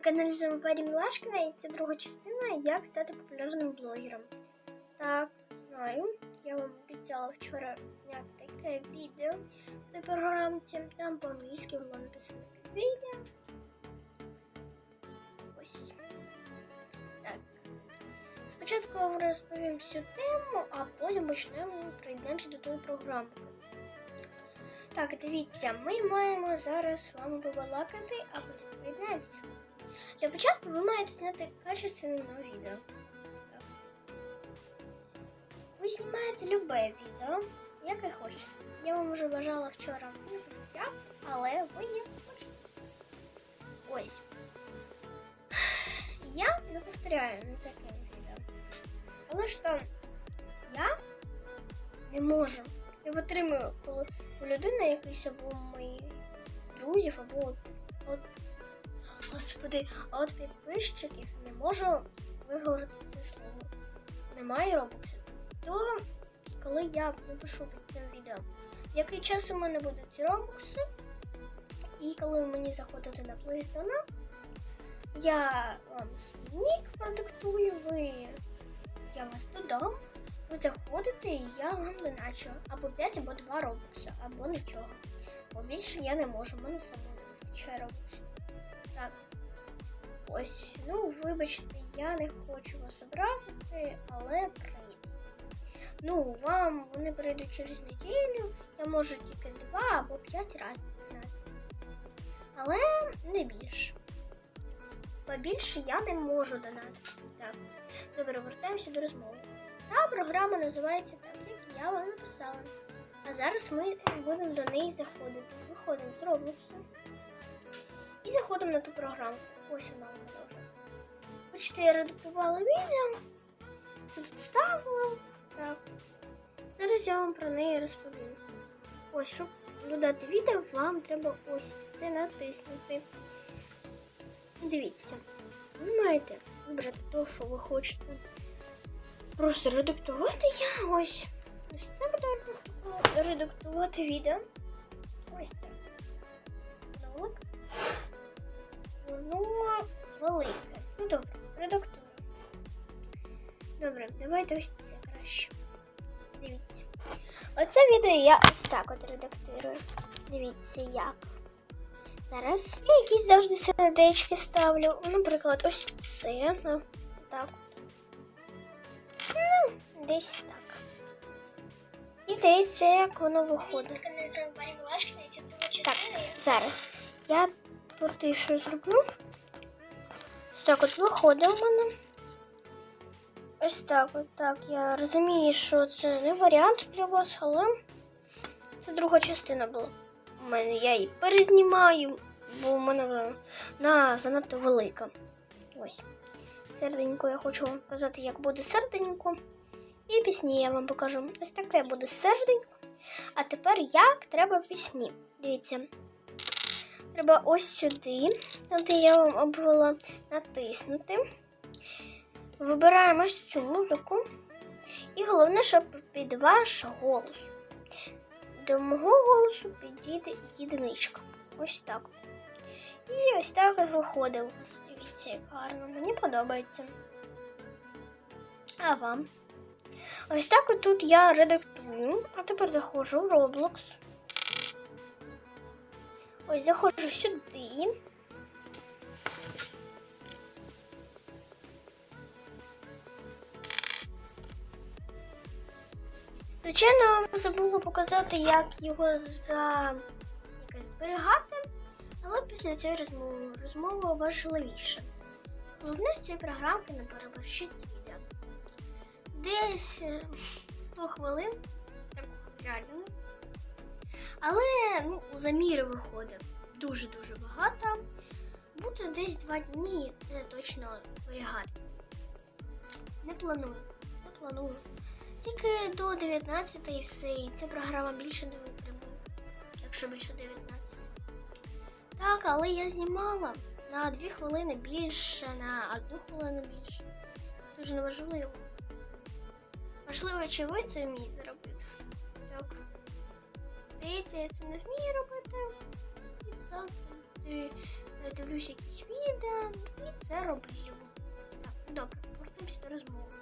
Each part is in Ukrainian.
На каналі Замоварі Мілашкина і це друга частина Як стати популярним блогером. Так, знаю, я вам обіцяла вчора зняти таке відео цій програмці. Там по-англійськи було написано під відео. Ось. Так. Спочатку розповім всю тему, а потім почнемо прийдемося до тої програмки. Так, дивіться, ми маємо зараз з вами побалакати, а потім приєднаємося. Для початку ви маєте зняти качественне відео. Ви знімаєте любе відео, яке хочете. Я вам вже бажала вчора але ви не хочете. Ось. Я не повторяю на таке відео. Але ж то я не можу. Не витримую, коли у людини якийсь або моїх друзів, або от, от господи, а от підписчиків не можу виговорити це слово. Немає робоксу. То коли я напишу під цим відео, який час у мене будуть робокси, і коли мені заходити на плейстона, я вам свій нік продиктую, ви я вас додам. Ви заходите і я вам доначу або 5, або 2 робокса, або нічого. Бо більше я не можу, в мене самого не вистачає робоксів. Ось, ну, вибачте, я не хочу вас образити, але прийдеться. Ну, вам вони прийдуть через неділю, я можу тільки 2 або 5 разів зіграти. Але не більше. Побільше я не можу донати. Так, добре, вертаємося до розмови. Та програма називається так, як я вам написала. А зараз ми будемо до неї заходити. Виходимо з Роблоксу і заходимо на ту програму. Ось вона у. Бачите, я редактувала відео, ставила. Так. Зараз я вам про неї розповім. Ось, щоб додати відео, вам треба ось це натиснути. Дивіться, ви маєте вибрати те, що ви хочете. Просто редактувати я ось. Ось це буду редактувати, відео. Ось так. Нулик. Воно велике. Ну добре, редактую. Добре, давайте ось це краще. Дивіться. Оце відео я ось так от редактирую. Дивіться як. Зараз я якісь завжди сердечки ставлю. Наприклад, ось це. Ну, так. Ну, десь так. І дивіться, як воно виходить. Так, зараз я потишу зроблю. Так от виходить у мене. Ось так, от так. Я розумію, що це не варіант для вас, але це друга частина була. У мене я її перезнімаю, бо у мене вона занадто велика. Ось. Серденько я хочу вам показати, як буде серденько. І пісні я вам покажу. Ось таке буде серденько. А тепер як треба пісні. Дивіться. Треба ось сюди, де я вам обвела, натиснути. Вибираємо ось цю музику. І головне, щоб під ваш голос. До мого голосу підійде єдиничка. Ось так. І ось так вас. Дивіться, як гарно. Мені подобається. А вам? Ось так от тут я редактую. А тепер заходжу в Roblox. Ось заходжу сюди. Звичайно, вам забула показати, як його за якось зберігати, але після цієї розмови розмова важливіша. Головне з цієї програмки не переборщити відео. Десь е, 100 хвилин, так реально. Але ну, заміри виходить дуже-дуже багато. Буду десь два дні це точно зберігати. Не планую, не планую. Тільки до 19 і все, і ця програма більше не витримує, якщо більше 19. Так, але я знімала на 2 хвилини більше, на 1 хвилину більше. Дуже неважливо. Важливо, чи ви це вмієте. Здається, я це не вмію робити. Я дивлюсь якісь відео і це роблю. Так, добре, повертаємося до розмови.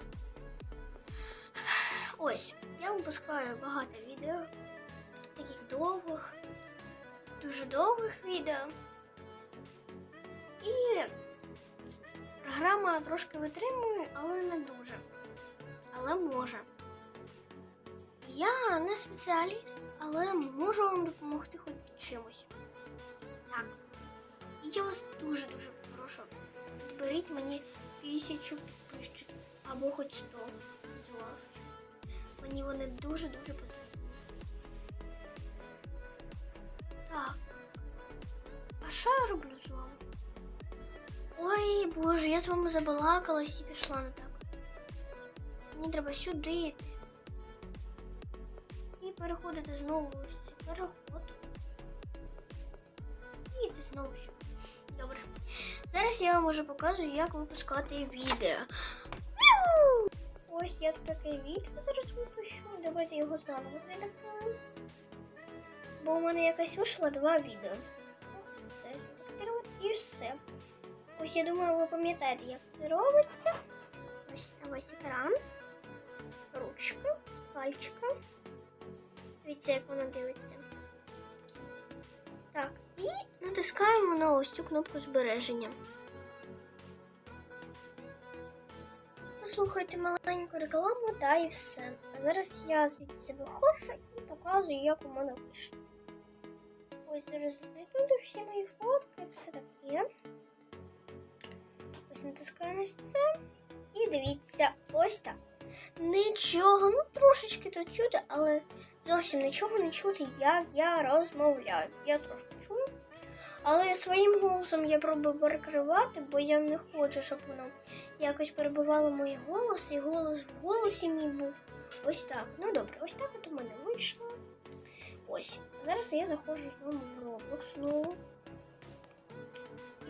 Ось, я випускаю багато відео, таких довгих, дуже довгих відео. І програма трошки витримує, але не дуже. Але може. Я не спеціаліст, але можу вам допомогти хоч чимось. Так. І я вас дуже-дуже прошу. Зберіть мені тисячу підписчиків або хоч сто. Будь ласка. Мені вони дуже-дуже потрібні. Так. А що я роблю з вами? Ой, боже, я з вами забалакалась і пішла не так. Мені треба сюди йти. І переходити знову ось цей переход. І йти знову сюди. Добре. Зараз я вам уже показую, як випускати відео. Ось я таке відео зараз випущу. Давайте його заново зредактуємо. Бо у мене якось вийшло два відео. Це і все. Ось я думаю, ви пам'ятаєте, як це робиться. Ось ось екран, ручка, пальчика. Дивіться, як воно дивиться. Так, і натискаємо на ось цю кнопку збереження. Послухайте маленьку рекламу, та і все. А зараз я звідси виходжу і показую, як у мене вийшло. Ось зараз знайду всі мої фотки, все таке. Ось натискаю на це. І дивіться, ось так. Нічого, ну трошечки тут чути, але зовсім нічого не чути, як я розмовляю. Я трошки чую. Але своїм голосом я пробую перекривати, бо я не хочу, щоб воно якось перебивало мій голос, і голос в голосі мій був. Ось так. Ну добре, ось так от у мене вийшло. Ось. Зараз я заходжу знову в Roblox знову.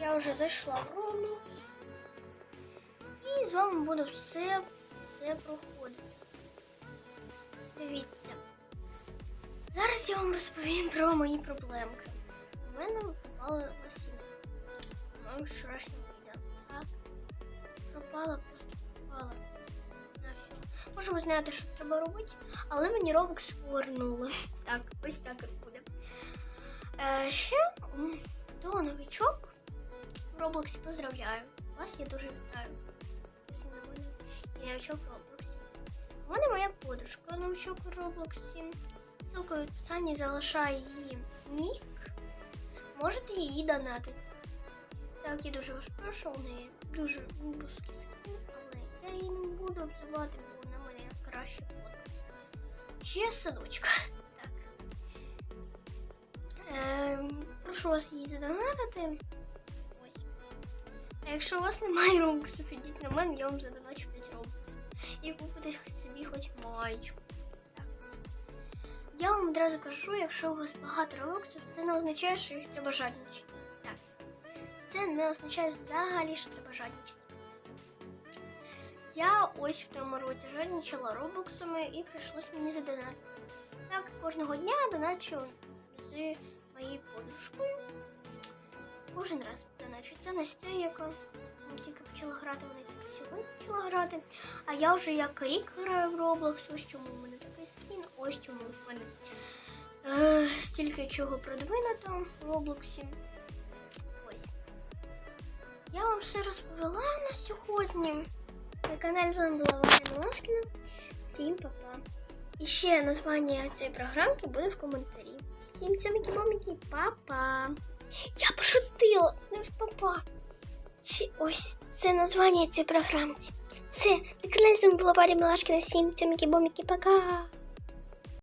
Я вже зайшла в Roblox. І з вами буду все, все проходити. Дивіться. Зараз я вам розповім про мої проблемки. У мене пропала лосінка. В моєму вчорашньому відео. Так. Пропала, пропала. Ви знаєте, що треба робити, але мені Roblox повернули. Так, ось так от буде. Е, ще хто новичок в Роблоксі поздравляю. Вас я дуже вітаю. Я новичок в Роблоксі. У мене моя подружка новичок в Роблоксі. Ссылка в описанні залишаю її нік. Можете її донатити. Так, я дуже вас прошу, у неї дуже випуски скін, але я її не буду обзивати, бо вона моя краща подруга. Ще садочка. Так. Ем, прошу вас її задонатити. Ось. А якщо у вас немає робоксу, підіть на мене, я вам задоначу 5 робоксів. І купите собі хоч маєчку. Я вам одразу кажу, якщо у вас багато робоксів, це не означає, що їх треба жадничати. Так. Це не означає взагалі, що треба жадничати. Я ось в тому році жадничала робоксами і прийшлось мені задонатити. Так, кожного дня доначу з моєю подружкою. Кожен раз доначу. Це Настя, яка тільки почала грати, вона тільки сьогодні почала грати. А я вже як рік граю в Roblox, ось чому в мене такий скін, ось чому в мене е, стільки чого продвинуто в Роблоксі. Ось. Я вам все розповіла на сьогодні. На каналі з вами була Ваня Милошкіна. Всім па-па. І ще названня цієї програмки буде в коментарі. Всім цьоміки моміки па-па. Я пошутила, не в папа. Ось це названня цієї програми. Це на каналі з вами була Варя Милашкіна. Всім цьоміки моміки пока.